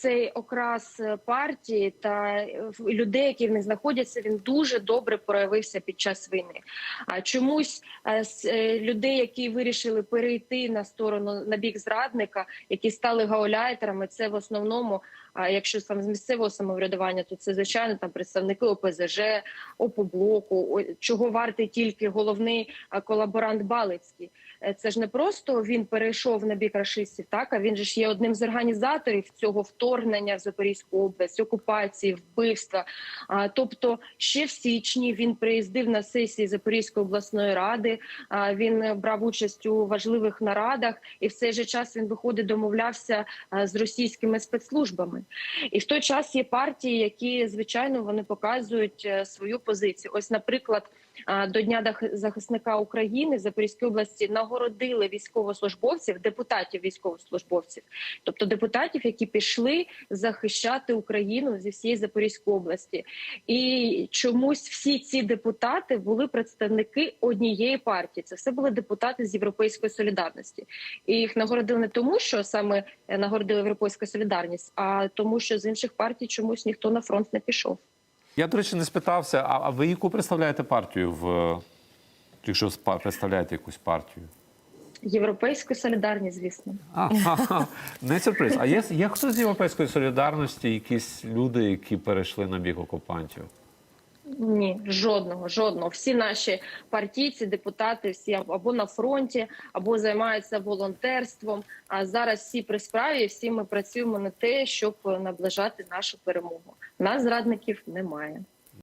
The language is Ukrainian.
цей окрас е, партії та е, людей, які в них знаходяться, він дуже добре проявився під час війни. А чомусь е, людей, які вирішили перейти на сторону на бік зрадника, які стали гауляйтерами, це в основному. А якщо сам з місцевого самоврядування, то це звичайно там представники ОПЗЖ, ОПОБЛОКу, чого вартий тільки головний колаборант Балицький. Е, Це ж не просто він перейшов на бік рашистів, так а він же ж є одним з організаторів цього вторгнення в Запорізьку область, окупації, вбивства. А, тобто, ще в січні він приїздив на сесії Запорізької обласної ради. А, він е, брав участь у важливих нарадах, і в цей же час він виходить, домовлявся з російськими спецслужбами. І в той час є партії, які звичайно вони показують е, свою позицію. Ось, наприклад, до дня захисника України в Запорізькій області нагородили військовослужбовців, депутатів військовослужбовців, тобто депутатів, які пішли захищати Україну зі всієї Запорізької області. І чомусь всі ці депутати були представники однієї партії. Це все були депутати з Європейської солідарності. І їх нагородили не тому, що саме е, нагородила Європейська солідарність, а тому, що з інших партій чомусь ніхто на фронт не пішов. Я, до речі, не спитався, а, а ви яку представляєте партію в якщо представляєте якусь партію? Європейську солідарність, звісно. А, а, а не сюрприз. А є, є хтось з Європейської солідарності, якісь люди, які перейшли на бік окупантів? Ні, жодного, жодного. Всі наші партійці, депутати, всі або на фронті, або займаються волонтерством. А зараз всі при справі, всі ми працюємо на те, щоб наближати нашу перемогу. Нас зрадників немає.